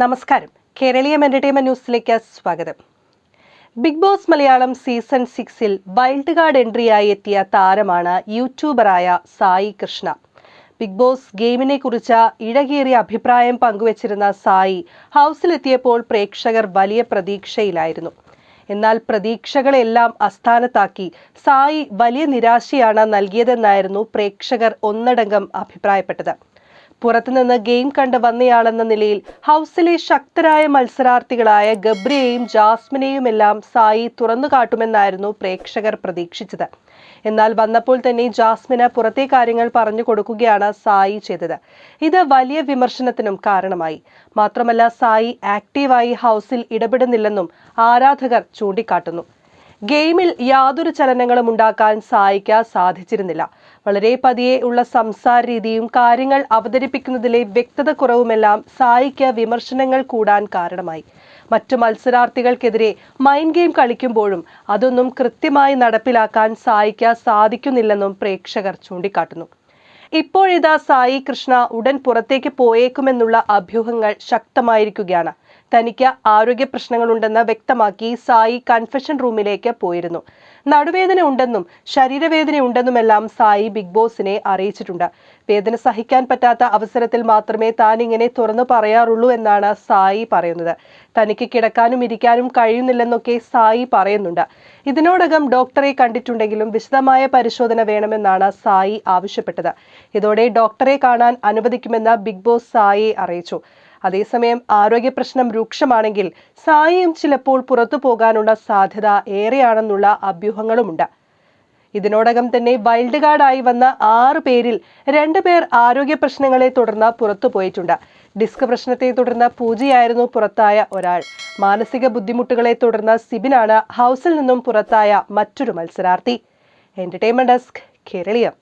നമസ്കാരം. കേരളീയം എന്റർടൈൻമെന്റ് ന്യൂസിലേക്ക് സ്വാഗതം. ബിഗ് ബോസ് മലയാളം സീസൺ സിക്സിൽ വൈൽഡ് കാർഡ് എൻട്രിയായി എത്തിയ താരമാണ് യൂട്യൂബറായ സായി കൃഷ്ണ. ബിഗ് ബോസ് ഗെയിമിനെ കുറിച്ച് ഇഴകേറിയ അഭിപ്രായം പങ്കുവച്ചിരുന്ന സായി ഹൗസിലെത്തിയപ്പോൾ പ്രേക്ഷകർ വലിയ പ്രതീക്ഷയിലായിരുന്നു. എന്നാൽ പ്രതീക്ഷകളെല്ലാം അസ്ഥാനത്താക്കി സായി വലിയ നിരാശയാണ് നൽകിയതെന്നായിരുന്നു പ്രേക്ഷകർ ഒന്നടങ്കം അഭിപ്രായപ്പെട്ടത്. പുറത്തുനിന്ന് ഗെയിം കണ്ട് വന്നയാളെന്ന നിലയിൽ ഹൗസിലെ ശക്തരായ മത്സരാർത്ഥികളായ ഗബ്രിയെയും ജാസ്മിനെയും എല്ലാം സായി തുറന്നു കാട്ടുമെന്നായിരുന്നു പ്രേക്ഷകർ പ്രതീക്ഷിച്ചത്. എന്നാൽ വന്നപ്പോൾ തന്നെ ജാസ്മിന് പുറത്തെ കാര്യങ്ങൾ പറഞ്ഞു കൊടുക്കുകയാണ് സായി ചെയ്തത്. ഇത് വലിയ വിമർശനത്തിനും കാരണമായി. മാത്രമല്ല സായി ആക്റ്റീവായി ഹൗസിൽ ഇടപെടുന്നില്ലെന്നും ആരാധകർ ചൂണ്ടിക്കാട്ടുന്നു. ഗെയിമിൽ യാതൊരു ചലനങ്ങളും ഉണ്ടാക്കാൻ സഹായിക്കാൻ സാധിച്ചിരുന്നില്ല. വളരെ പതിയെ ഉള്ള സംസാര രീതിയും കാര്യങ്ങൾ അവതരിപ്പിക്കുന്നതിലെ വ്യക്തത കുറവുമെല്ലാം സായിക്ക് വിമർശനങ്ങൾ കൂടാൻ കാരണമായി. മറ്റു മത്സരാർത്ഥികൾക്കെതിരെ മൈൻഡ് ഗെയിം കളിക്കുമ്പോഴും അതൊന്നും കൃത്യമായി നടപ്പിലാക്കാൻ സായിക്ക് സാധിക്കുന്നില്ലെന്നും പ്രേക്ഷകർ ചൂണ്ടിക്കാട്ടുന്നു. ഇപ്പോഴിതാ സായി കൃഷ്ണ ഉടൻ പുറത്തേക്ക് പോയേക്കുമെന്നുള്ള അഭ്യൂഹങ്ങൾ ശക്തമായിരിക്കുകയാണ്. തനിക്ക് ആരോഗ്യ പ്രശ്നങ്ങളുണ്ടെന്ന് വ്യക്തമാക്കി സായി കൺഫെഷൻ റൂമിലേക്ക് പോയിരുന്നു. നടുവേദന ഉണ്ടെന്നും ശരീരവേദന ഉണ്ടെന്നുമെല്ലാം സായി ബിഗ് ബോസിനെ അറിയിച്ചിട്ടുണ്ട്. വേദന സഹിക്കാൻ പറ്റാത്ത അവസരത്തിൽ മാത്രമേ താൻ ഇങ്ങനെ തുറന്നു പറയാറുള്ളൂ എന്നാണ് സായി പറയുന്നത്. തനിക്ക് കിടക്കാനും ഇരിക്കാനും കഴിയുന്നില്ലെന്നൊക്കെ സായി പറയുന്നുണ്ട്. ഇതിനോടകം ഡോക്ടറെ കണ്ടിട്ടുണ്ടെങ്കിലും വിശദമായ പരിശോധന വേണമെന്നാണ് സായി ആവശ്യപ്പെട്ടത്. ഇതോടെ ഡോക്ടറെ കാണാൻ അനുവദിക്കുമെന്ന് ബിഗ് ബോസ് സായിയെ അറിയിച്ചു. അതേസമയം ആരോഗ്യ പ്രശ്നം രൂക്ഷമാണെങ്കിൽ സായിയും ചിലപ്പോൾ പുറത്തു പോകാനുള്ള സാധ്യത ഏറെയാണെന്നുള്ള അഭ്യൂഹങ്ങളുമുണ്ട്. ഇതിനോടകം തന്നെ വൈൽഡ് കാർഡായി വന്ന ആറ് പേരിൽ രണ്ടുപേർ ആരോഗ്യ പ്രശ്നങ്ങളെ തുടർന്ന് പുറത്തു പോയിട്ടുണ്ട്. ഡിസ്ക് പ്രശ്നത്തെ തുടർന്ന് പൂജയായിരുന്നു പുറത്തായ ഒരാൾ. മാനസിക ബുദ്ധിമുട്ടുകളെ തുടർന്ന് സിബിനാണ് ഹൗസിൽ നിന്നും പുറത്തായ മറ്റൊരു മത്സരാർത്ഥി. Entertainment desk Keraleeyam